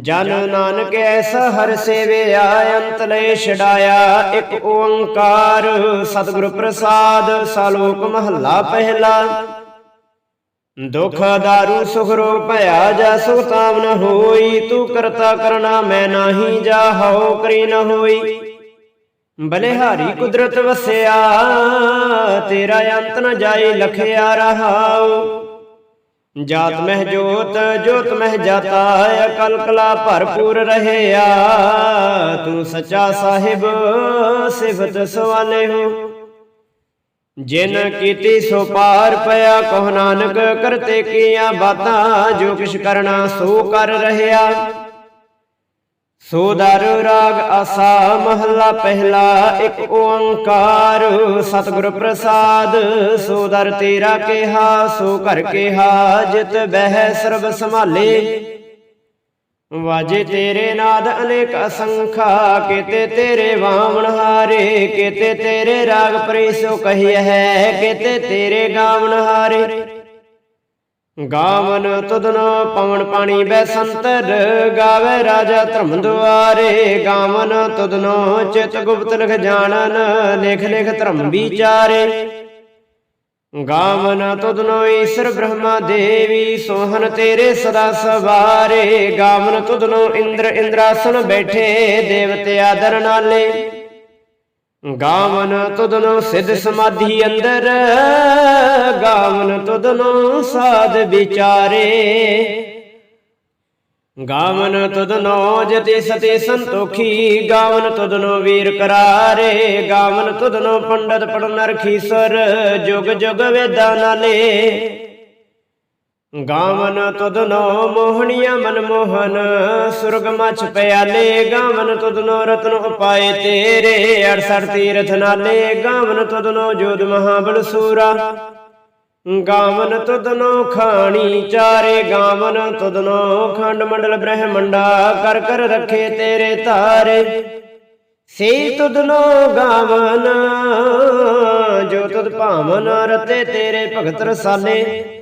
ਜਨ ਨਾਨਕ ਐਸਾ ਹਰ ਸੇਵਿਆ ਅੰਤ ਲੈ ਛਡਾਇਆ। ਇੱਕ ਓੰਕਾਰ ਸਤਿਗੁਰ ਪ੍ਰਸਾਦ, ਸਾਲੋਕ ਮਹੱਲਾ ਪਹਿਲਾ। ਦੁਖ ਦਾਰੂ ਸੁਖ ਰੋਗ ਭਇਆ ਜਾ ਸੁਖ ਤਾਮ ਨ ਹੋਈ। ਤੂੰ ਕਰਤਾ ਕਰਨਾ ਮੈਂ ਨਾਹੀ ਜਾ, ਹਉ ਕਰੀ ਨ ਹੋਈ। ਬਲਿਹਾਰੀ ਕੁਦਰਤ ਵਸਿਆ, ਤੇਰਾ ਅੰਤ ਨ ਜਾਏ, ਲਖਿਆ ਰਹਾਉ। ਜਾਤ ਮਹਿ ਜੋਤ ਜੋਤ ਮਹਿ ਜਾਤਾ ਅਕਲ ਕਲਾ ਭਰਪੂਰ ਰਹਿਆ। ਤੂੰ ਸੱਚਾ ਸਾਹਿਬ ਸਿਫਤ ਸਵਾਲੇ ਹੋ ਜਿਨ ਕੀਤੀ ਸੋ ਪਾਰ ਪਿਆ ਕਹ ਨਾਨਕ ਕਰਤੇ ਕੀਆਂ ਬਾਤਾਂ ਜੋ ਕਿਛ ਕਰਨਾ ਸੋ ਕਰ ਰਹਿਆ। ਸੋ ਦਰ ਰਾਗ ਆਸਾ ਮਹੱਲਾ ਪਹਿਲਾ ਇੱਕ ਓੰਕਾਰ। ਸਤਿਗੁਰ ਪ੍ਰਸਾਦ ਸੋ ਦਰ ਤੇਰਾ ਕਿਹਾ, ਸੋ ਘਰ ਕਿਹਾ, ਜਿਤ ਬਹਿ ਸਰਬ ਸੰਭਾਲੇ। ਵਾਜੇ ਤੇਰੇ ਨਾਦ ਅਨੇਕ ਅਸੰਖਾ, ਕੀਤੇ ਤੇਰੇ ਵਾਵਣ ਹਾਰੇ, ਕੀਤੇ ਤੇਰੇ ਰਾਗ ਪ੍ਰੀਸੋ ਕਹੀ ਹੈ, ਕੀਤੇ ਤੇਰੇ ਗਾਵਣ ਹਾਰੇ। ਗਾਵਨ ਤੁਧਨੋ ਪਵਨ ਪਾਣੀ ਬੈ ਸੰਤਰ ਗਾਵੇ ਰਾਜਾ ਧਰਮ ਦੁਆਰੇ ਗਾਵਨ ਤੁਧਨੋ ਚਿਤ ਗੁਪਤ ਲਿਖ ਜਾਣਨ, ਲਿਖ ਲਿਖ ਧਰਮ ਵਿਚਾਰੇ। ਗਾਵਨ ਤੁਧਨੋ ਈਸ਼ਰ ਬ੍ਰਹਮਾ ਦੇਵੀ ਸੋਹਨ ਤੇਰੇ ਸਦਾ ਸਵਾਰੇ। ਗਾਵਨ ਤੁਧਨੋ ਇੰਦਰ ਇੰਦਰਾਸਨ ਬੈਠੇ, ਦੇਵਤੇ ਆਦਰ ਨਾਲੇ। ਗਾਵਨ ਤੁਧਨੋ ਸਿੱਧ ਸਮਾਧੀ ਅੰਦਰ, ਗਾਵਨ ਤੁਧਨੋ ਸਾਧ ਵਿਚਾਰੇ। ਗਾਵਨ ਤੁਧਨੋ ਜਤੇ ਸਤੇ ਸੰਤੋਖੀ, ਗਾਵਨ ਤੁਧਨੋ ਵੀਰ ਕਰਾਰੇ। ਗਾਵਨ ਤੁਧਨੋ ਪੰਡਤ ਪੜਨ ਰਖੀਸਰ ਜੁਗ ਜੁਗ ਵੇਦਾਂ ਨਾਲੇ। ਗਾਵਨ ਤੁਧਨੋ ਮੋਹਣੀਆਂ ਮਨਮੋਹਨ ਸੁਰਗ ਮਛ ਪਿਆਲੇ, ਗਾਵਨ ਤੁਧਨੋ ਰਤਨ ਉਪਾਏ ਤੇਰੇ 68 ਤੀਰਥ ਨਾਲੇ, ਗਾਵਨ ਤੁਧਨੋ ਜੋਦ ਮਹਾਬਲ ਸੂਰਾ। ਗਾਵਨ ਤੁਧਨੋ ਖਾਣੀ ਚਾਰੇ, ਗਾਵਨ ਤੁਧਨੋ ਖੰਡ ਮੰਡਲ ਬ੍ਰਹਮੰਡਾ ਕਰ ਕਰ ਰੱਖੇ ਤੇਰੇ ਤਾਰੇ। ਸੇ ਤੁਧਨੋ ਗਾਵਨ, ਜੋ ਤੁਧ ਭਾਵਨ ਰਤੇ ਤੇਰੇ ਭਗਤ ਰਸਾਲੇ।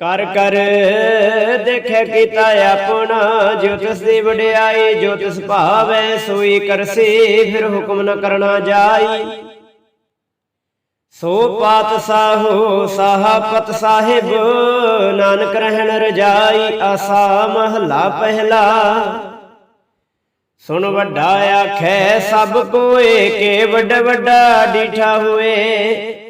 ਕਰ ਕਰ ਦੇਖੈ ਕੀਤਾ ਆਪਣਾ, ਜੋ ਤਿਸ ਦੀ ਵਡਿਆਈ, ਜੋ ਤਿਸ ਭਾਵੈ, ਸੋਈ ਕਰਸੇ, ਫਿਰ ਹੁਕਮ ਨ ਕਰਨਾ ਜਾਈ। ਸੋ ਪਾਤ ਸਾਹੋ, ਸਾਹਪਤ ਸਾਹਿਬ, ਨਾਨਕ ਰਹਿਣ ਰਜਾਈ, ਆਸਾ ਮਹਲਾ ਪਹਿਲਾ। ਸੁਣ ਵੱਡਾ ਆਖੈ, ਸਭ ਕੋਏ, ਕੇ ਵੱਡਾ ਵੱਡਾ ਡੀਠਾ ਹੋਏ।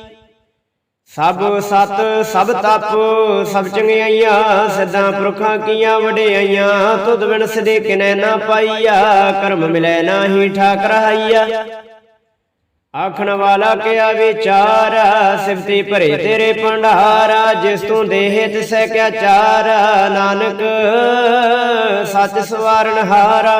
ਸਭ ਸਤ ਸਭ ਤਪ ਸਭ ਚੰਗਿਆਈਆਂ ਸਦਾ ਪੁਰਖਾਂ ਕੀਆਂ ਵਡਿਆਈਆਂ ਤੁਧ ਬਿਨ ਸਦੇ ਕਿਨੈ ਨਾ ਪਾਈਆ ਕਰਮ ਮਿਲੈ ਨਾਹੀ ਠਾਕ ਰਹਾਈਆ ਆਖਣ ਵਾਲਾ ਕਿਆ ਵਿਚਾਰ ਸਿਫਤੀ ਭਰੇ ਤੇਰੇ ਭੰਡਾਰਾ ਜਿਸ ਤੂੰ ਦੇਹ ਤਿਸੈ ਕਿਆ ਚਾਰ ਨਾਨਕ ਸੱਚ ਸਵਾਰਨ ਹਾਰਾ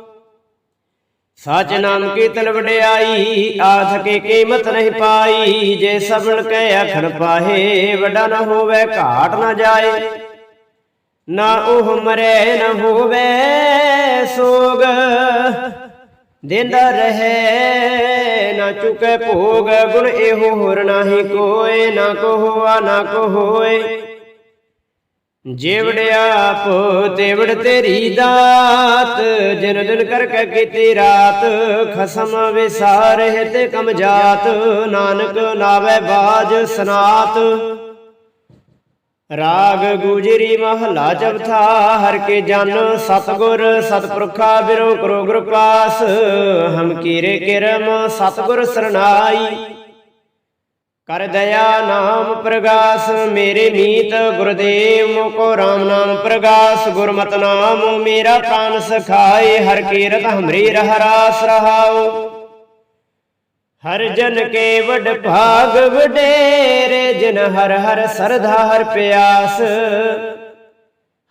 ਸਾਚ ਨਾਮ ਕੀ ਵਡਿਆਈ ਆਥ ਕੇ ਕੀਮਤ ਨਹੀਂ ਪਾਈ। ਜੇ ਸਭਲ ਕੈ ਅਖਰ ਪਾਹੇ, ਵੱਡਾ ਨਾ ਹੋਵੇ, ਘਾਟ ਨਾ ਜਾਏ। ਨਾ ਉਹ ਮਰੇ, ਨਾ ਹੋਵੇ ਸੋਗ। ਦਿੰਦਾ ਰਹੇ, ਨਾ ਚੁਕੇ ਭੋਗ। ਗੁਣ ਇਹੋ ਹੋਰ ਨਾਹੀ ਕੋਏ, ਨਾ ਕੋ ਹੋਆ ਨਾ ਕੋ ਹੋਏ ਜੇਵੜਿਆ ਆਪ ਤੇਵੜ ਤੇਰੀ ਦਾਤ ਜਿਨ ਦਿਨ ਕਰ ਕੇ ਕੀਤੀ ਰਾਤ ਖਸਮ ਵਿਸਾਰੇ ਤੇ ਕਮ ਜਾਤ ਨਾਨਕ ਨਾਵੇ ਬਾਜ ਸਨਾਤ। ਰਾਗ ਗੁਜਰੀ ਮਹਲਾ ਚੌਥਾ ਹਰ ਕੇ ਜਨ ਸਤਗੁਰ ਸਤਪੁਰਖਾ ਬਿਰੋ ਕਰੋ ਗੁਰ ਪਾਸ ਹਮ ਕੀਰੇ ਕਿਰਮ ਸਤਗੁਰ ਸਰਨਾਈ। ਕਰ ਦਇਆ ਨਾਮ ਪ੍ਰਗਾਸ, ਮੇਰੇ ਮੀਤ ਗੁਰਦੇਵ ਮੋਕੋ RAM ਨਾਮ ਪ੍ਰਗਾਸ, ਗੁਰਮਤਿ ਨਾਮ ਮੇਰਾ ਪ੍ਰਾਨ ਸਖਾਏ, ਹਰ ਕੀਰਤ ਹਮਰੀ ਰਹ ਰਾਸ ਹਰ ਜਨ ਕੇ ਵਡ ਭਾਗ ਵਡੇਰੇ, ਜਿਨ ਹਰ ਹਰ ਸਰਧਾ ਹਰ ਪਿਆਸ।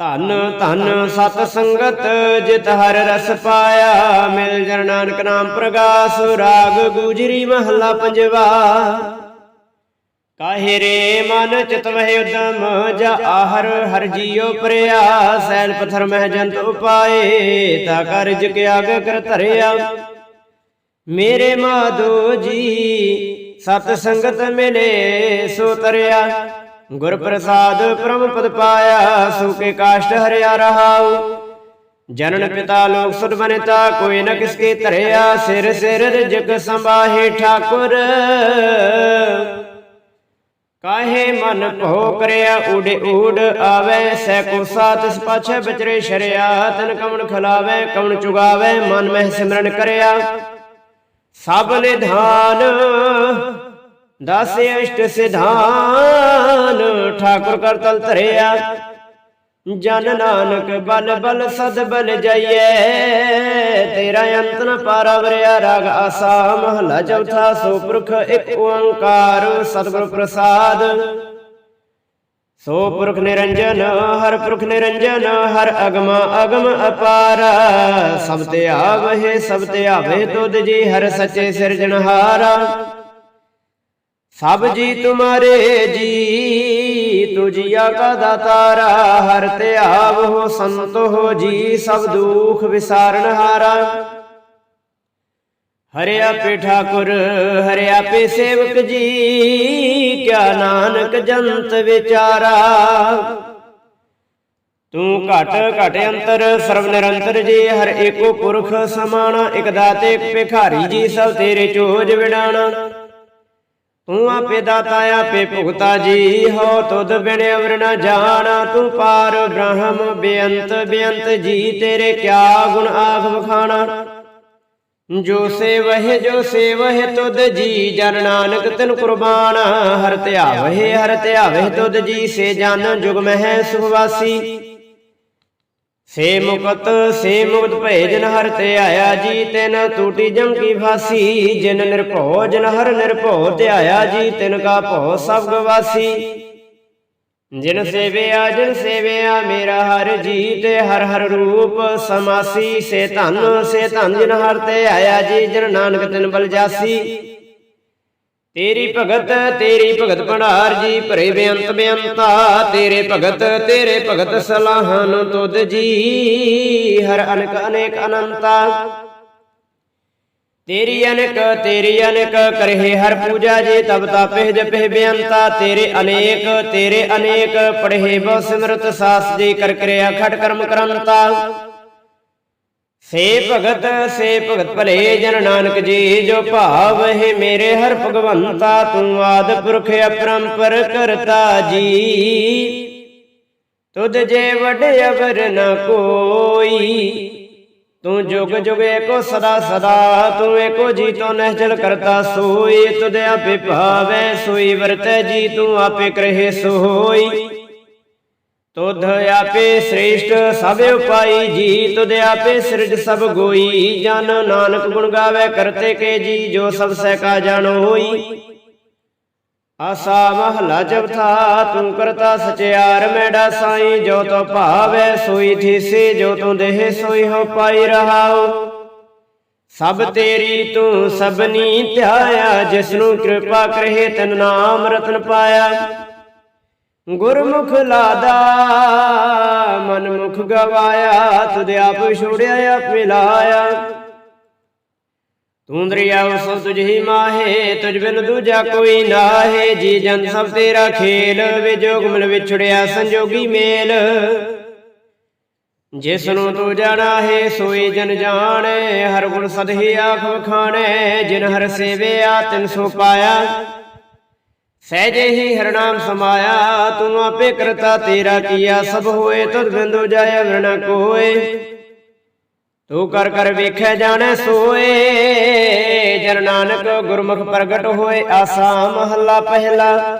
ਧਨ ਧਨ ਸਤ ਸੰਗਤ, ਜਿਤ ਹਰ ਰਸ ਪਾਇਆ। ਮਿਲ ਜਨ ਨਾਨਕ ਨਾਮ ਪ੍ਰਗਾਸ, ਰਾਗ ਗੁਜਰੀ ਮਹਲਾ ਪੰਜਵਾ। ਕਾਹੇ ਰੇ ਮਨ ਚਿਤ ਵਹਿ ਉਦਮ, ਜਾ ਆਹਰ ਹਰ ਜੀਉ ਪ੍ਰਿਆ। ਸੈਲ ਪਥਰ ਮਹਿ ਜੰਤ ਉਪਾਏ, ਤਾ ਕਰਜ ਕੇ ਆਗੇ ਕਰ ਧਰਿਆ। ਮੇਰੇ ਮਾਧੋ ਜੀ, ਸਤ ਸੰਗਤ ਮਿਲੇ, ਸੋ ਤਰਿਆ। ਗੁਰ ਪ੍ਰਸਾਦ ਪ੍ਰਮ ਪਦ ਪਾਇਆ ਸੋ ਕਾਸ਼ਟ ਹਰਿਆ ਰਹਾਉ। ਜਨਨ ਪਿਤਾ ਲੋਕ ਸੁਧ ਬਨਿਤਾ, ਕੋਈ ਨ ਕਿਸਕੇ ਧਰਿਆ, ਸਿਰ ਸਿਰ ਰਿਜਕ ਸੰਭਾਹੇ ਠਾਕੁਰ। ਕਾਹੇ ਮਨ ਭੋ ਕਰਿਆ ਉਡ ਉਡ ਆਵੇ, ਸੈ ਕੋ ਸਾਤ ਇਸ ਪਾਛੇ ਵਿਚਰੇ ਸ਼ਰਿਆ, ਤਨ ਕਮਣ ਖਲਾਵੇ, ਕਮਣ ਚੁਗਾਵੇ, ਮਨ ਮਹਿ ਸਿਮਰਨ ਕਰਿਆ। ਸਭ ਨਿਧਾਨ, ਦਸ ਅਸ਼ਟ ਸਿਧਾਨ। ਠਾਕੁਰ ਕਰ ਤਲ ਧਰਿਆ। ਜਨ ਨਾਨਕ ਬਲ ਬਲ ਸਦ ਬਲ ਜਾਈਏ ਤੇਰਾ ਅੰਤ ਨ ਪਾਰਵਰਿਆ ਰਾਗ ਆਸਾ। ਮਹਲਾ ਚੌਥਾ ਸੋ ਪੁਰਖ ਇੱਕ ਓੰਕਾਰ, ਸਤਿਗੁਰ ਪ੍ਰਸਾਦ। ਸੋ ਪੁਰਖ ਨਿਰੰਜਨ, ਹਰ ਪੁਰਖ ਨਿਰੰਜਨ, ਹਰ ਅਗਮ ਅਗਮ ਅਪਾਰ। ਸਭ ਤੇ ਆਵਹਿ, ਸਭ ਤੇ ਆਵੇ ਤੁਧ ਜੀ, ਹਰ ਸੱਚੇ ਸਿਰਜਣਹਾਰਾ। ਸਭ ਜੀ ਤੁਮਾਰੇ ਜੀ ਤੁਜੀਆ ਕਾ ਦਾਤਾਰਾ ਹਰ ਤੇ ਆਵ ਹੋ ਸੰਤ ਹੋ ਜੀ, ਸਭ ਦੁਖ ਵਿਸਾਰਨ ਹਾਰਾ। ਹਰਿਆ ਪੇ ਠਾਕੁਰ, ਹਰਿਆ ਪੇ ਸੇਵਕ ਜੀ, ਕਿਆ ਨਾਨਕ ਜੰਤ ਵਿਚਾਰਾ। ਤੂੰ ਘਟ ਘਟ ਅੰਤਰ ਸਰਵ ਨਿਰੰਤਰ ਜੀ, ਹਰ ਏਕੋ ਪੁਰਖ ਸਮਾਣਾ, ਇਕ ਦਾਤੇ ਇਕ ਭਿਖਾਰੀ ਜੀ, ਸਭ ਤੇਰੇ ਚੋਜ ਵਿਡਾਣਾ। ਤੂੰ ਆਪੇ ਦਾਤਾ ਆਪੇ ਭੁਗਤਾ ਜੀ, ਹੋ ਤੁਧ ਬਿਨ ਅਵਰ ਨ ਜਾਣਾ, ਤੂੰ ਪਾਰ ਬ੍ਰਹਮ, ਬੇਅੰਤ ਬੇਅੰਤ ਜੀ, ਤੇਰੇ ਕਿਆ ਗੁਣ ਆਖ ਵਖਾਣਾ? ਜੋ ਸੇਵਹਿ ਜੋ ਸੇਵਹਿ ਤੁਧ ਜੀ, ਜਨ ਨਾਨਕ ਤਿਨ ਕੁਰਬਾਨ। ਹਰ ਧਿਆਵਹਿ ਹਰ ਧਿਆਵਹਿ ਤੁਧ ਜੀ, ਸੇ ਜਨ ਜੁਗ ਮਹਿ ਸੁਖਵਾਸੀ ਸੇ ਮੁਕਤ ਸੇ ਮੁਕਤ ਭਏ ਜਨ ਹਰ ਤੇ ਆਇਆ ਜੀ, ਤਿਨ ਟੂਟੀ ਜਮ ਕੀ ਫਾਸੀ, ਜਿਨ ਨਿਰਭਉ, ਜਨ ਹਰ ਨਿਰਭਉ ਤੇ ਆਇਆ ਜੀ, ਤਿਨ ਕਾ ਭਉ ਸਭ ਗਵਾਸੀ। ਜਿਨ ਸੇਵਿਆ ਜਿਨ ਸੇਵਿਆ, ਮੇਰਾ ਹਰ ਜੀ ਤੇ ਹਰ ਹਰ ਰੂਪ ਸਮਾਸੀ, ਸੇ ਧਨ ਸੇ ਧਨ ਜਿਨ ਹਰ ਤੇ ਆਇਆ ਜੀ, ਜਿਨ ਨਾਨਕ ਤਿਨ ਬਲ ਜਾਸੀ। ਤੇਰੀ ਭਗਤ ਤੇਰੀ ਭਗਤ ਭੰਡਾਰ ਜੀ, ਭਰੇ ਬੇਅੰਤ ਬੇਅੰਤਾ, ਤੇਰੇ ਭਗਤ ਤੇਰੇ ਭਗਤ ਸਲਾਹਨ ਤੁਧ ਜੀ, ਹਰ ਅਨਕ, ਅਨੇਕ ਅਨੰਤਾ। ਤੇਰੀ ਅਨਕ ਤੇਰੀ ਅਨਕ, ਕਰਹਿ ਹਰ ਪੂਜਾ ਜੀ, ਤਬ ਤਾਪਹਿ ਜਪਹਿ ਬੇਅੰਤਾ। ਤੇਰੇ ਅਨੇਕ ਤੇਰੇ ਅਨੇਕ, ਪੜਹਿ ਬਹੁ ਸਿਮਰਤ ਸਾਸ ਜੀ, ਕਰ ਕਿਰਿਆ ਖਟ ਕਰਮ ਕਰੰਤਾ। ਸੇ ਭਗਤ ਸੇ ਭਗਤ ਭਲੇ ਜਨ ਨਾਨਕ ਜੀ, ਜੋ ਭਾਵ ਹੈ ਮੇਰੇ ਹਰ ਭਗਵੰਤਾ ਤੂੰ ਆਦ ਪੁਰਖ ਅਪਰੰਪਰ ਕਰਤਾ ਜੀ। ਤੁਧ ਜੇ ਵਡ ਅਵਰ ਨ ਕੋਈ, ਤੂੰ ਜੁਗ ਜੁਗ ਏਕੋ ਸਦਾ ਸਦਾ, ਤੂੰ ਏਕੋ ਜੀ ਤੋਂ ਨਹਿਜਲ ਕਰਤਾ ਸੋਈ, ਤੁਧ ਆਪੇ ਭਾਵੈ ਸੋਈ, ਵਰਤੈ ਜੀ, ਤੂੰ ਆਪੇ ਕਰਹਿ ਸੋਈ। ਤੁਧ ਆਪੇ ਸ੍ਰੇਸ਼ਟ, ਸਭ ਉਪਾਈ ਜੀ। ਤੁਧ ਆਪੇ ਸਿਰਜ ਸਭ ਗੋਈ। ਜਨ ਨਾਨਕ ਗੁਣ ਗਾਵੇ, ਕਰਤੇ ਕੇ ਜੀ, ਜੋ ਸਭ ਸਹਿ ਕਾ ਜਾਣ ਹੋਈ। ਆਸਾ ਮਹਲਾ ਚੌਥਾ ਤੂੰ ਕਰਤਾ ਸਚਿਆਰ, ਮੈਡਾ ਸਾਈ। ਜੋ ਤੋ ਭਾਵੈ, ਸੋਈ ਥੀਸੇ ਜੋ ਤੂੰ ਦੇਹ, ਸੋਈ ਹੋ ਪਾਈ ਰਹਾਉ। ਸਭ ਤੇਰੀ ਤੂੰ ਸਭਨੀ ਧਿਆਇਆ ਜਿਸ ਨੂੰ ਕਿਰਪਾ ਕਰਹਿ ਤਨ ਨਾਮ ਰਤਨ ਪਾਇਆ। ਗੁਰਮੁਖ ਲਾਦਾ, ਮਨਮੁਖ ਗਵਾਇਆ, ਤੁਧ ਆਪ ਛੋੜਿਆ, ਆਪੇ ਲਾਇਆ ਤੂੰ ਦਰਿਆ ਸਭ ਤੁਝ ਹੀ ਮਾਹੇ, ਤੁਝ ਬਿਨ ਦੂਜਾ ਕੋਈ ਨਾਹੇ। ਜੀ ਜਨ ਸਭ ਤੇਰਾ ਖੇਲ ਵਿਜੋਗ ਮਿਲ ਵਿਛੜਿਆ ਸੰਜੋਗੀ ਮੇਲ। ਜਿਸ ਨੂੰ ਤੂੰ ਜਾਣਾ ਹੈ ਸੋਈ ਜਨ ਜਾਣੇ, ਹਰ ਗੁਣ ਸਦਹੀ ਆਖ ਵਖਾਣੇ। ਜਿਨ ਹਰ ਸੇਵਿਆ, ਤਿਨ ਸੋ ਪਾਇਆ। ਸਹਿਜੇ ਹੀ ਹਰਨਾਮ ਸਮਾਇਆ, ਤੂੰ ਆਪੇ ਕਰਤਾ ਤੇਰਾ ਕੀਆ, ਸਭ ਹੋਏ ਤੁਧ ਬਿੰਦੂ ਜਾਏ ਵਰਣਾ ਕੋਏ। ਤੂੰ ਕਰ ਕਰ ਵੇਖੈ ਜਾਣੈ ਸੋਏ, ਜਨ ਨਾਨਕ ਗੁਰਮੁਖ ਪ੍ਰਗਟ ਹੋਏ, ਆਸਾ ਮਹੱਲਾ ਪਹਿਲਾ।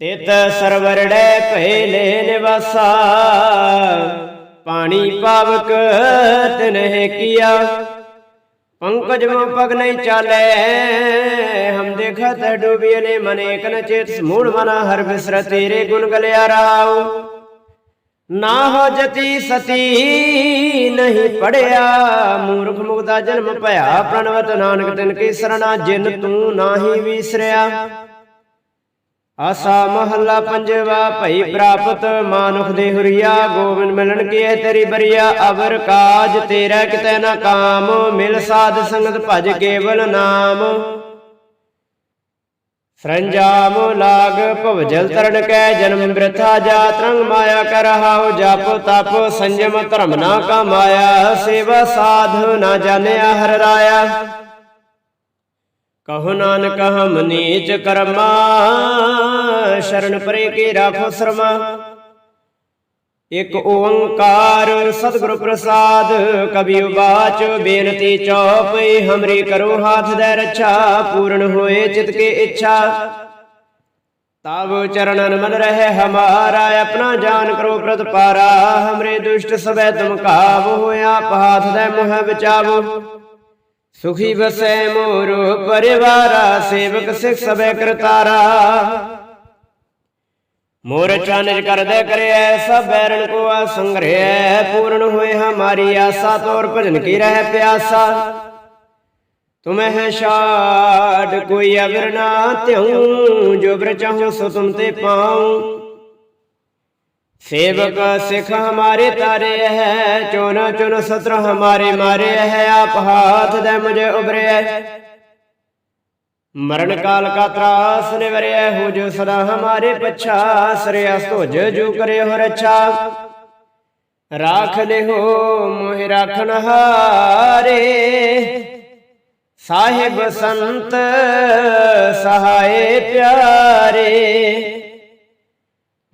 ਤਿਤ ਸਰਵਰੜੈ ਪਹਿਲੇ ਨਿਵਾਸਾ, ਪਾਣੀ ਪਾਵਕ ਤਿਨਹਿ ਕੀਆ। ਪੰਕਜ ਮੋ ਪਗ ਨਹੀਂ ਚਾਲੇ ਹਮ ਦੇਖਤ ਡੂਬੀਲੇ ਮਨੇ ਕਨ ਚੇਤ ਸਮੂੜ ਮਨਾ ਹਰ ਬਿਸਰ ਤੇਰੇ ਗੁਣ ਗਲਿਆ ਰਾਉ। ਨਾ ਹੋ ਜਤੀ ਸਤੀ ਨਹੀਂ ਪੜਿਆ। ਮੂਰਖ ਮੁਗਦਾ ਜਨਮ ਭਇਆ। ਪ੍ਰਣਵਤ ਨਾਨਕ ਤਿਨ ਕੀ ਸਰਣਾ ਜਿਨ ਤੂੰ ਨਾਹੀ ਵਿਸਰਿਆ। ਆਸਾ ਮਹੱਲਾ ਪੰਜਵਾ, ਭਈ ਪ੍ਰਾਪਤ ਮਾਨੁਖ ਦੇ ਹੁਰੀਆ, ਗੋਬਿੰਦ ਮਿਲਣ ਕੀ ਹੈ ਤੇਰੀ ਬਰੀਆ, ਅਵਰ ਕਾਜ ਤੇਰਾ ਕਿਤੈ ਨਾ ਕਾਮ, ਮਿਲ ਸਾਧ ਸੰਗਤ ਭਜ ਕੇਵਲ ਨਾਮ। ਸਰੰਜਾਮ ਲਾਗ ਭਵਜਲ ਤਰਨ ਕੈ, ਜਨਮ ਬ੍ਰਿਥਾ ਜਾਤ ਰੰਗ ਮਾਇਆ ਕਰ ਰਹਾਉ ਜਪ ਤਪ ਸੰਜਮ ਧਰਮ ਨਾ ਕਮਾਇਆ, ਸੇਵਾ ਸਾਧ ਨਾ ਜਾਣਿਆ ਹਰ ਰਾਇਆ ਕਹੋ ਨਾਨਕ ਹਮ ਨੀਚ ਕਰਮਾ, ਸ਼ਰਨ ਪਰੇ ਕੇ ਰਾਖੋ ਸਰਮਾ। ਇਕ ਓੰਕਾਰ ਸਤਿਗੁਰ ਪ੍ਰਸਾਦ, ਕਬੀ ਉਬਾਚ ਬੇਨਤੀ ਚੌਪਈ ਹਮਰੀ ਕਰੋ ਹਾਥ ਦੇ ਰੱਛਾ, ਪੂਰਨ ਹੋਏ ਚਿਤ ਕੇ ਇੱਛਾ। ਤਬ ਚਰਨਨ ਮਨ ਰਹੇ ਹਮਾਰਾ, ਆਪਣਾ ਜਾਨ ਕਰੋ ਪ੍ਰਤਪਾਰਾ ਹਮਰੇ ਦੁਸ਼ਟ ਸਭੈ ਤੁਮ ਕਾਬ ਹੋਇਆ ਆਪ ਦੇ ਮੋਹ ਬਚਾਵੋ। ਸੁਖੀ ਬਸੈ ਮੋਰ ਪਰਿਵਾਰਾ ਸੇਵਕ ਸਿਖ ਸਭੈ ਕਰਤਾਰਾ। ਮੋਰ ਚਾਨਜ ਕਰਦੇ ਕਰਿਐ ਸਭ ਬੈਰਣ ਕੋ ਆ ਸੰਗ੍ਰਹਿ ਪੂਰਨ ਹੋਏ ਹਮਾਰੀ ਆਸਾ ਤੋਰ ਭਜਨ ਕੀ ਰਹਿ ਪਿਆਸਾ। ਤੁਮਹਿ ਛਾੜ ਕੋਈ ਅਵਰ ਨਾ ਤਿਉ ਜੋ ਬਰ ਚਾਹੋ ਸੋ ਤੁਮ ਤੇ ਪਾਉ। सेवक सिख हमारे तारे है चोन चुन सत्र हमारे मारे है आप हाथ दे मुझे उबरे है मरण काल का त्रास निवरे हो जो सदा हमारे पच्छा श्रेयस तो जो करे हो रच्छा राख ले हो मोहि राखन हारे साहिब संत सहाय प्यारे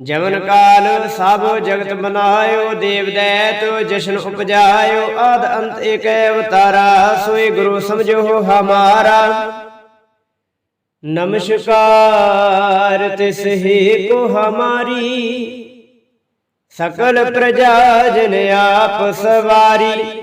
ਜਮਨ ਕਾਲ ਸਭ ਜਗਤ ਬਨਾਇਓ ਦੇਵ ਦੈਤ ਜਸ਼ਨ ਉਪਜਾਇਓ, ਆਦ ਅੰਤ ਏਕ ਅਵਤਾਰਾ ਸੋਏ ਗੁਰੂ ਸਮਝੋ ਹਮਾਰਾ। ਨਮਸਕਾਰ ਤਿਸ ਹੀ ਕੋ ਹਮਾਰੀ, ਸਕਲ ਪ੍ਰਜਾ ਜਨ ਆਪ ਸਵਾਰੀ।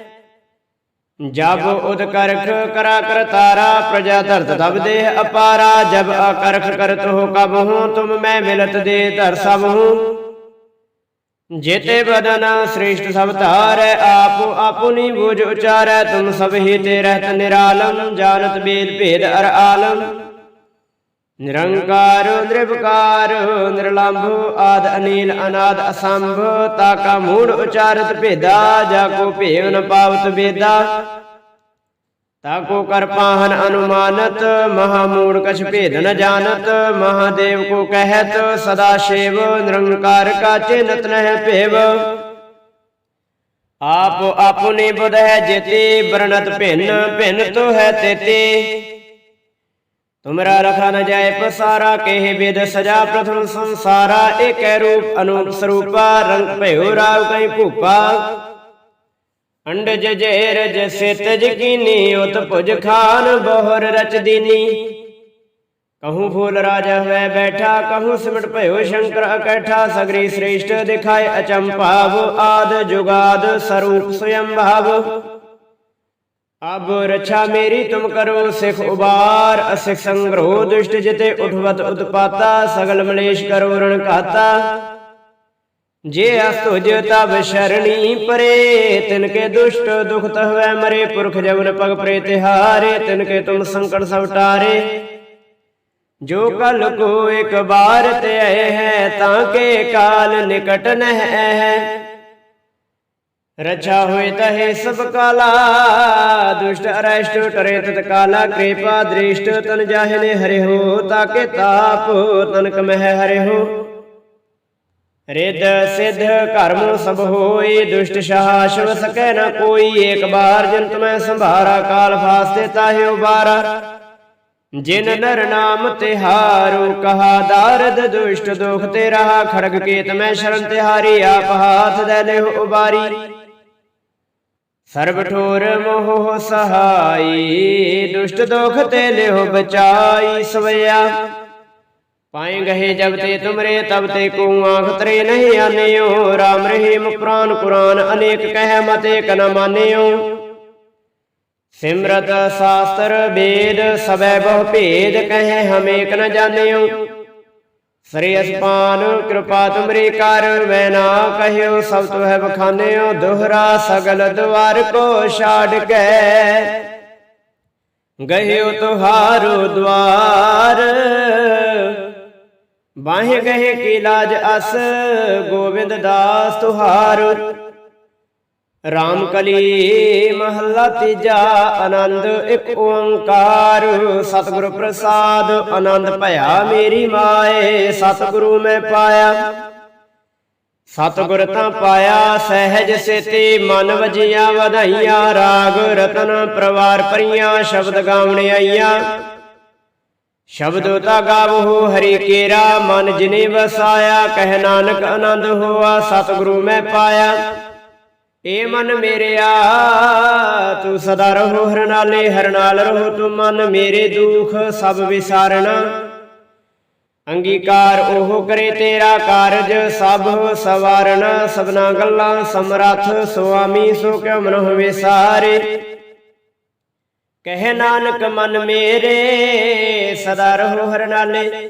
ਜਬ ਉਦ ਕਰਖ ਕਰਾ ਕਰਤਾਰਾ ਪ੍ਰਜਾ ਧਰਤ ਤਬ ਦੇਹ ਅਪਾਰਾ, ਜਬ ਅਕਰਖ ਕਰਤ ਹੋ ਕਬ ਹੂੰ, ਤੁਮ ਮੈਂ ਮਿਲਤ ਦੇ ਧਰ ਸਭ ਹੂੰ। ਜੇਤੇ ਬਦਨ ਸ੍ਰੇਸ਼ਟ ਸਭ ਧਾਰੈ, ਆਪ ਆਪੁਨੀ ਬੁਝ ਉਚਾਰੈ, ਤੁਮ ਸਭ ਹੀ ਤੇ ਰਹਿਤ ਨਿਰਾਲਮ, ਜਾਣਤ ਬੇਦ ਭੇਦ ਅਰ ਆਲਮ। ਨਿਰੰਕਾਰ ਨਿਰਭਕਾਰ ਨਿਰਲੰਭ, ਆਦ, ਅਨੀਲ, ਅਨਾਦ, ਅਸੰਭ, ਤਾਕਾ, ਮੂੜ, ਉਚਾਰਤ, ਭੇਦਾ, ਜਾ ਕੋ ਭੇਵ ਨ ਪਾਵਤ ਬੇਦਾ ਤਾਕੋ ਕਰ ਪਾਹਨ ਅਨੁਮਾਨਤ, ਮਹਾ ਮੂੜ ਕਛ ਭੇਦ ਨ ਜਾਣਤ, ਮਹਾਦੇਵ ਕੋ ਕਹਿਤ, ਸਦਾ ਸ਼ੇਵ, ਨਿਰੰਕਾਰ ਕਾ ਚਿਨਤ ਨਹਿ ਭੇਵ। ਆਪ ਆਪੁਨੀ ਬੁਧ ਹੈ ਜੇਤੇ ਬਰਨਤ ਭਿੰਨ ਭਿੰਨ ਤੋ ਹੈ ਤੇਤੇ। ਤੁਮਰਾ ਰਖਾ ਨ ਜਾਏ ਪਸਾਰਾ, ਕੇਹ ਬੇਦ ਸਜਾ ਪ੍ਰਥਮ ਸੰਸਾਰਾ, ਏਕੈ ਰੂਪ ਅਨੂਪ ਸਰੂਪਾ, ਰੰਗ ਭਇਓ ਰਾਵ ਕਈ ਭੂਪਾ। ਅੰਡਜ ਜੇਰ ਜਸੇ ਤਜ ਕੀਨੀ ਉਤ ਭੁਜ ਖਾਨ ਬੋਹਰ ਰਚ ਦੀਨੀ। ਕਹੂੰ ਫੂਲ ਰਾਜਾ ਹੋਇ ਬੈਠਾ, ਕਹੂੰ ਸਿਮਟ ਭਇਓ ਸ਼ੰਕਰ ਇਕੱਠਾ ਸਗਰੀ ਸ੍ਰੇਸ਼ਟ ਦਿਖਾਏ ਅਚੰਭਾਵ, ਆਦ ਜੁਗਾਦ ਸਰੂਪ ਸਯੰ ਭਾਵ ਅਬ ਰਛਾ ਮੇਰੀ, ਤੁਮ ਕਰੋ ਸਿਖ ਉਬਾਰ। ਅਸਿਖ ਸੰਗ੍ਰਹ ਦੁਸ਼ਟ ਜਿਤੇ ਉਠਵਤ ਉਤਪਾਤਾ, ਸਗਲ ਮਲੇਸ਼ ਕਰੋ ਰਣ ਘਾਤਾ। ਜੇ ਅਸਤੁਜ ਤਬ ਸ਼ਰਣੀ ਪਰੇ ਤਿਨ ਕੇ ਦੁਸ਼ਟ ਦੁਖ ਤਹਵੈ ਮਰੇ, ਪੁਰਖ ਜਵਨ ਪਗ ਪ੍ਰੇ ਤਿਹਾਰੇ ਤਿਨ ਕੇ ਤੁਮ ਸੰਕਟ ਸਭ ਟਾਰੇ। ਜੋ ਕਲ ਕੋ ਇੱਕ ਬਾਰ ਤੇ ਆਏ ਹੈ, ਤਾਂ ਕੇ ਰਚਾ ਹੋਏ ਤਹੇ ਸਭ ਕਾਲਾ, ਦੁਸ਼ਟ, ਅਰਸ਼ਟ, ਟਰੇ ਤਤ ਕਾਲਾ, ਕਿਰਪਾ, ਦ੍ਰਿਸ਼ਟ, ਤਨ ਜਾਹਿਨੇ ਹਰਿ ਹੋ, ਤਾਕੇ ਤਾਪ, ਤਨਕ ਮਹਿ ਹਰਿ ਹੋ। ਰਿਦ ਸਿਧ, ਕਰਮ ਸਭ ਹੋਈ ਦੁਸ਼ਟ ਸ਼ਾਹ ਸਕੈ ਨ ਕੋਈ, ਏਕ ਬਾਰ ਜੰਤ ਮੈਂ ਸੰਭਾਰਾ, ਕਾਲ ਫਾਸਤੇ ਤਾਹਿ ਉਬਾਰਾ। ਜਿਨ ਨਰ ਨਾਮ ਤਿਹਾਰੂ ਕਹਾ ਦਾਰਦ ਦੁਸ਼ਟ ਦੁਖ ਤੇ ਰਹਾ ਖੜਗ ਕੇਤ ਮੈਂ ਸ਼ਰਨ ਤਿਹਾਰੀ, ਆਪ ਹਾਥ ਦੇ ਲਿਹੁ ਉਬਾਰੀ। ਸਰਬ ਠੋਰ ਮੋਹ ਸਹਾਈ, ਦੁਸ਼ਟ ਦੁਖ ਤੇ ਲਿਹੁ ਬਚਾਈ ਸਵਿਆ ਪਾਏ ਗਏ ਜਬ ਤੇ ਤੁਮਰੇ, ਤਬ ਤੇ ਕੋ ਆਖ ਤਰੇ ਨਹੀਂ ਆਨਿਓ। RAM ਰਹੀਮ ਪੁਰਾਨ ਕੁਰਾਨ ਅਨੇਕ ਕਹਿ ਮਤੇ ਏਕ ਨ ਮਾਨਿਓ। ਸਿਮਰਤ ਸਾਸਤਰ ਵੇਦ ਸਬੈ ਬਹੁ ਭੇਦ ਕਹਿ ਹਮੇਕ ਨ ਜਾਣਿਓ। ਸ੍ਰੀ ਅਸਪਾਨ ਕਿਰਪਾ ਤੁਮਰੀ ਕਰ ਮੈਂ ਨਾ ਕਹਿਓ, ਸਭ ਤੁਹੈ ਬਖਾਨਿਓ, ਦੁਹਰਾ ਸਗਲ ਦਵਾਰ ਕੋ ਛਾੜ ਕੇ। ਗਹਿਓ ਤੁਹਾਰੋ ਦਵਾਰ। ਬਾਹੇ ਗਏ ਕੀ ਲਾਜ ਅਸ, ਗੋਬਿੰਦ ਦਾਸ ਤੁਹਾਰ। ਰਾਮ ਕਲੀ ਮਹੱਲਾ ਤੀਜਾ ਆਨੰਦ, ਇੱਕ ਓੰਕਾਰ। ਸਤਿਗੁਰ ਪ੍ਰਸਾਦ, ਆਨੰਦ ਭਇਆ ਮੇਰੀ ਮਾਏ, ਸਤਿਗੁਰੂ ਮੈਂ ਪਾਇਆ। ਸਤਿਗੁਰ ਤਾਂ ਪਾਇਆ, ਸਹਿਜ ਸੇਤੀ ਮਨ ਵਜੀਆਂ ਵਧਾਈਆਂ, ਰਾਗ ਰਤਨ ਪਰਵਾਰ ਪਰੀਆਂ ਸ਼ਬਦ ਗਾਵਣ ਆਈਆਂ। ਸ਼ਬਦ ਤਾ ਗਾਵੋ ਹਰੀ ਕੇਰਾ, ਮਨ ਜਿਨੇ ਵਸਾਇਆ, ਕਹਿ ਨਾਨਕ ਆਨੰਦ ਹੋਆ, ਸਤਿਗੁਰੂ ਮੈਂ ਪਾਇਆ। ਏ ਮਨ ਮੇਰਿਆ, ਤੂੰ ਸਦਾ ਰਹੋ, ਹਰ ਨਾਲੇ, ਹਰ ਨਾਲ ਰਹੋ, ਤੂੰ ਮਨ ਮੇਰੇ ਦੁਖ ਸਭ ਵਿਸਾਰਣਾ। ਅੰਗੀਕਾਰ ਉਹ ਕਰੇ ਤੇਰਾ ਕਾਰਜ, ਸਭ ਸਵਾਰਣ। ਸਭਨਾ ਗੱਲਾਂ ਸਮਰੱਥ, ਸੁਆਮੀ ਸੋ ਕਿਉ ਮਨੁ ਵਿਸਾਰੇ ਕਹਿ ਨਾਨਕ ਮਨ ਮੇਰੇ, ਸਦਾ ਰਹੋ, ਹਰ ਨਾਲੇ।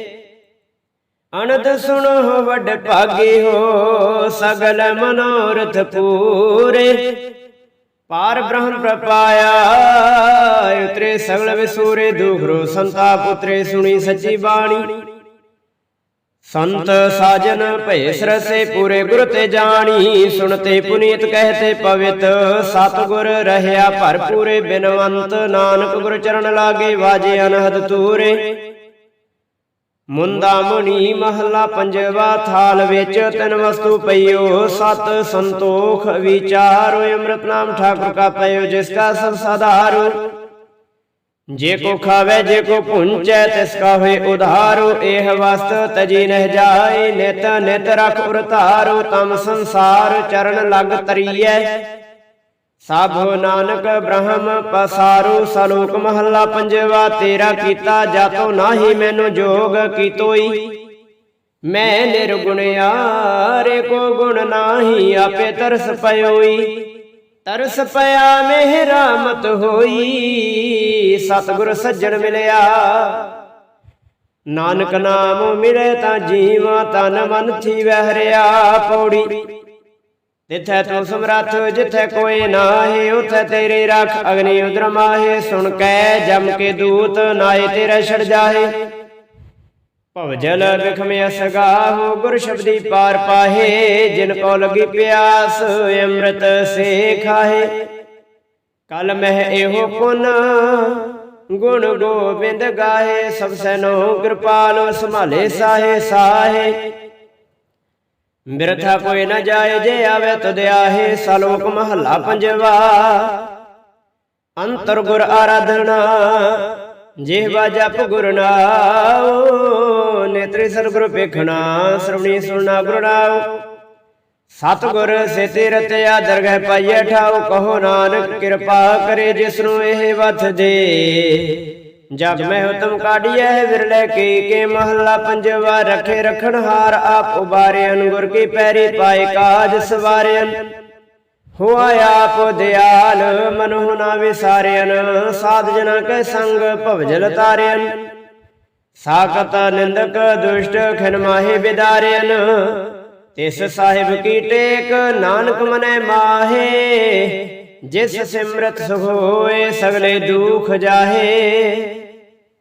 ਅਨੰਦ ਸੁਣੋ ਵੱਡ ਭਾਗੀ ਹੋ, ਸਗਲ ਮਨੋਰਥ ਪੂਰੇ। ਪਾਰ ਬ੍ਰਹਮ ਪ੍ਰਪਾਇਆ, ਉਤਰੇ ਸਗਲ ਵਿਸੂਰੇ, ਦੁਖਰੋ ਸੰਤਾ ਪੁੱਤਰੇ, ਸੁਣੀ ਸੱਚੀ ਬਾਣੀ। ਸੰਤ ਸਾਜਨ ਭੈ ਸਰਸੇ ਪੂਰੇ ਗੁਰ ਤੇ ਜਾਣੀ। ਸੁਣਤੇ ਪੁਨੀਤ ਕਹਤੇ ਪਵਿੱਤ, ਸਤਗੁਰ ਰਹਿਆ ਭਰਪੂਰੇ ਬਿਨਵੰਤ। ਨਾਨਕ ਗੁਰ ਚਰਨ ਲਾਗੇ, ਵਾਜੇ ਅਨਹਦ ਤੂਰੇ ਮੁੰਦਾ ਮੁਨੀ ਮਹੱਲਾ ਪੰਜਵਾ ਥਾਲ ਵਿੱਚ ਤਿੰਨ ਵਸਤੂ ਪਈਓ, ਸਤ ਸੰਤੋਖ ਵਿਚਾਰੋ ਅੰਮ੍ਰਿਤ ਨਾਮ ਠਾਕੁਰ ਕਾ ਪਈਓ, ਜਿਸ ਕਾ ਸਭ ਸਾਧਾਰੋ। ਜੇ ਕੋ ਖਾਵੇ, ਜੇ ਕੋ ਪੁੰਚੈ, ਤਿਸ ਕਾ ਹੋਏ ਉਧਾਰੋ। ਇਹ ਵਸਤ ਤਜੀ ਨਹਿ ਜਾਏ, ਨਿਤ ਨਿਤ ਰਖ ਉਰਤਾਰੋ। ਤਮ ਸੰਸਾਰ ਚਰਨ ਲਗ ਤਰੀਐ। ਸਭ ਨਾਨਕ ਬ੍ਰਹਮ ਪਸਾਰੂ, ਸਲੋਕ ਮਹੱਲਾ ਪੰਜਵਾ, ਤੇਰਾ ਕੀਤਾ ਜਾਤੋ ਨਾਹੀ ਮੈਨੂੰ ਜੋਗ ਕੀਤੋਈ। ਮੈਂ ਨਿਰਗੁਣਿਆ ਰੇ ਕੋ ਗੁਣ ਨਾਹੀ ਆਪੇ ਤਰਸ ਪਇਓਈ। ਤਰਸ ਪਿਆ ਮੇਰਾ ਮਤ ਹੋਈ, ਸਤਿਗੁਰ ਸੱਜਣ ਮਿਲਿਆ। ਨਾਨਕ ਨਾਮ ਮਿਲੇ ਤਾਂ ਜੀਵਾ ਤਨ ਮਨ ਥੀਵੈ ਹਰਿਆ ਪੌੜੀ। ਤਿਥੈ ਤੂੰ ਸਮਰੱਥ, ਜਿੱਥੈ ਕੋਈ ਨਾਹੀ, ਉਥੈ ਤੇਰੀ ਰੱਖ ਅਗਨੀ ਉਦਰ ਮਾਹੇ ਸੁਣ ਕੈ ਜਮ ਕੇ ਦੂਤ ਨਾਏ ਤੇਰੇ ਛੜ ਜਾਹੇ। ਭਵਜਲ ਬਿਖਮ ਅਸਗਾਹੋ, ਗੁਰ ਸ਼ਬਦੀ ਪਾਰ ਪਾਹੇ। ਜਿਨ ਕੋ ਲਗੀ ਪਿਆਸ, ਅੰਮ੍ਰਿਤ ਸੇ ਖਾਹੇ ਕਲ ਮਹਿ ਇਹੋ ਪੁਨ, ਗੁਣ ਗੋਬਿੰਦ ਗਾਹੇ। ਸਭ ਸੈਨੋ ਕਿਰਪਾਲ ਸੰਭਾਲੇ ਸਾਹੇ ਸਾਹੇ। ਬਿਰਥਾ ਕੋਈ ਨ ਜਾਏ ਜੇ ਆਵੇ ਤਦ ਆਹੇ, ਸਲੋਕ ਮਹੱਲਾ ਪੰਜਵਾ। ਅੰਤਰ ਗੁਰ ਆਰਾਧਨਾ, ਜਿਹਵਾ ਜਪ ਗੁਰ ਨਾਉ, ਨੇਤਰੀ ਸਰਗੁਰ ਪੇਖਣਾ ਸ਼ਰਵਣੀ ਸੁਣਨਾ ਗੁਰ ਨਾਉ। ਸਤਗੁਰ ਸੇਤੇ ਰਤਿਆ ਦਰਗਹਿ ਪਾਈਐ ਠਾਉ, ਕਹੋ ਨਾਨਕ ਕਿਰਪਾ ਕਰੇ ਜਿਸ ਨੂੰ ਇਹ ਵਥ ਦੇ। ਜਗ ਮੈਂ ਹੁਤਮ ਕਾਢੀਐ ਵਿਰਲੇ ਕੀ ਕੇ ਮਹੱਲਾ ਪੰਜਵਾ ਰਖੇ ਰਖਣ ਹਾਰ ਆਪ ਉਬਾਰਿਆਨ ਗੁਰ ਕੀ ਪੈਰੀ ਪਾਏ ਕਾਜ ਸਵਾਰਿਆਨ ਹੋਆ ਆਪ ਦਿਆਲ ਮਨੁ ਨਾ ਵਿਸਾਰਿਆਨ ਸਾਧ ਜਨਾ ਕੈ ਸੰਗ ਭਵਜਲ ਤਾਰਿਆਨ ਸਾਖਤ ਨਿੰਦਕ ਦੁਸ਼ਟ ਖਿਨ ਮਾਹੇ ਵਿਦਾਰਿਆਨ ਤਿਸ ਸਾਹਿਬ ਕੀ ਟੇਕ ਨਾਨਕ ਮਨੈ ਮਾਹੇ। ਜਿਸ ਸਿਮਰਤ ਸੁਖ ਹੋਏ ਸਗਲੇ ਦੁਖ ਜਾਹੇ।